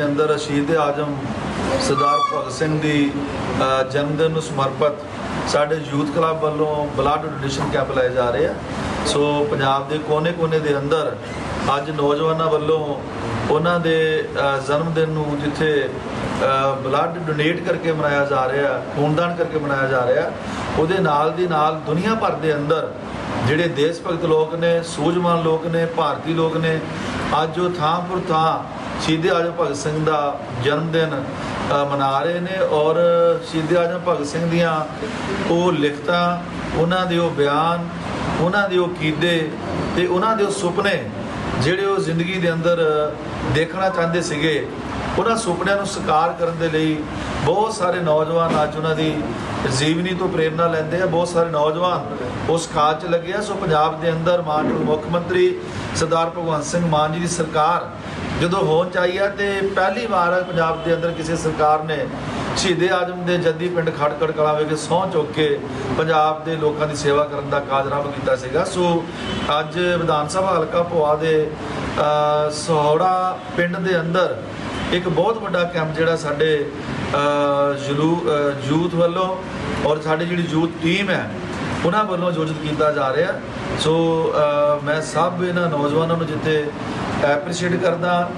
ਦੇ ਅੰਦਰ ਸ਼ਹੀਦ ਆਜਮ ਸਰਦਾਰ ਭਗਤ ਸਿੰਘ ਦੀ ਜਨਮ ਦਿਨ ਨੂੰ ਸਮਰਪਿਤ ਸਾਡੇ ਯੂਥ ਕਲੱਬ ਵੱਲੋਂ ਬਲੱਡ ਡੋਨੇਸ਼ਨ ਕੈਂਪ ਲਾਏ ਜਾ ਰਹੇ ਆ। ਸੋ ਪੰਜਾਬ ਦੇ ਕੋਨੇ-ਕੋਨੇ ਦੇ ਅੰਦਰ ਅੱਜ ਨੌਜਵਾਨਾਂ ਵੱਲੋਂ ਉਹਨਾਂ ਦੇ ਜਨਮ ਦਿਨ ਨੂੰ ਜਿੱਥੇ ਬਲੱਡ ਡੋਨੇਟ ਕਰਕੇ ਮਨਾਇਆ ਜਾ ਰਿਹਾ, ਖੂਨਦਾਨ ਕਰਕੇ ਮਨਾਇਆ ਜਾ ਰਿਹਾ, ਉਹਦੇ ਨਾਲ ਦੀ ਨਾਲ ਦੁਨੀਆ ਭਰ ਦੇ ਅੰਦਰ ਜਿਹੜੇ ਦੇਸ਼ ਭਗਤ ਲੋਕ ਨੇ, ਸੂਝਵਾਨ ਲੋਕ ਨੇ, ਭਾਰਤੀ ਲੋਕ ਨੇ, ਅੱਜ ਉਹ ਥਾਂ ਪਰ ਥਾਂ ਸ਼ਹੀਦ ਆਜਮ ਭਗਤ ਸਿੰਘ ਦਾ ਜਨਮ ਦਿਨ ਮਨਾ ਰਹੇ ਨੇ ਔਰ ਸ਼ਹੀਦ ਆਜਮ ਭਗਤ ਸਿੰਘ ਦੀਆਂ ਉਹ ਲਿਖਤਾਂ, ਉਹਨਾਂ ਦੇ ਉਹ ਬਿਆਨ, ਉਹਨਾਂ ਦੇ ਉਹ ਕੀਦੇ ਤੇ ਉਹਨਾਂ ਦੇ ਉਹ ਸੁਪਨੇ ਜਿਹੜੇ ਉਹ ਜ਼ਿੰਦਗੀ ਦੇ ਅੰਦਰ ਦੇਖਣਾ ਚਾਹੁੰਦੇ ਸੀਗੇ, ਉਹਨਾਂ ਸੁਪਨਿਆਂ ਨੂੰ ਸਾਕਾਰ ਕਰਨ ਦੇ ਲਈ ਬਹੁਤ ਸਾਰੇ ਨੌਜਵਾਨ ਅੱਜ ਉਹਨਾਂ ਦੀ ਜੀਵਨੀ ਤੋਂ ਪ੍ਰੇਰਣਾ ਲੈਂਦੇ ਆ, ਬਹੁਤ ਸਾਰੇ ਨੌਜਵਾਨ ਉਸ ਕਾਜ 'ਚ ਲੱਗੇ ਆ। ਸੋ ਪੰਜਾਬ ਦੇ ਅੰਦਰ ਮਾਨਯੋਗ ਮੁੱਖ ਮੰਤਰੀ ਸਰਦਾਰ ਭਗਵੰਤ ਸਿੰਘ ਮਾਨ ਜੀ ਦੀ ਸਰਕਾਰ ਜਦੋਂ ਹੋਣ ਆਈ ਆ ਤੇ ਪਹਿਲੀ ਵਾਰ ਪੰਜਾਬ ਦੇ ਅੰਦਰ ਕਿਸੇ ਸਰਕਾਰ ਨੇ ਸ਼ਹੀਦੇ ਆਜਮ ਦੇ ਜੱਦੀ ਪਿੰਡ ਖੜਕੜ ਕਲਾਂ ਵਿਖੇ ਸਹੁੰ ਚੁੱਕ ਕੇ ਪੰਜਾਬ ਦੇ ਲੋਕਾਂ ਦੀ ਸੇਵਾ ਕਰਨ ਦਾ ਕਾਜ ਆਰੰਭ ਕੀਤਾ ਸੀਗਾ। ਸੋ ਅੱਜ ਵਿਧਾਨ ਸਭਾ ਹਲਕਾ ਭੋਆ ਦੇ ਸਹੌੜਾ ਪਿੰਡ ਦੇ ਅੰਦਰ ਇੱਕ ਬਹੁਤ ਵੱਡਾ ਕੈਂਪ ਜਿਹੜਾ ਸਾਡੇ ਜਲੂ ਯੂਥ ਵੱਲੋਂ ਔਰ ਸਾਡੀ ਜਿਹੜੀ ਯੂਥ ਟੀਮ ਹੈ, ਉਹਨਾਂ ਵੱਲੋਂ ਆਯੋਜਿਤ ਕੀਤਾ ਜਾ ਰਿਹਾ। ਸੋ ਮੈਂ ਸਭ ਇਹਨਾਂ ਨੌਜਵਾਨਾਂ ਨੂੰ ਜਿੱਥੇ ਐਪਰੀਸ਼ੀਏਟ ਕਰਦਾ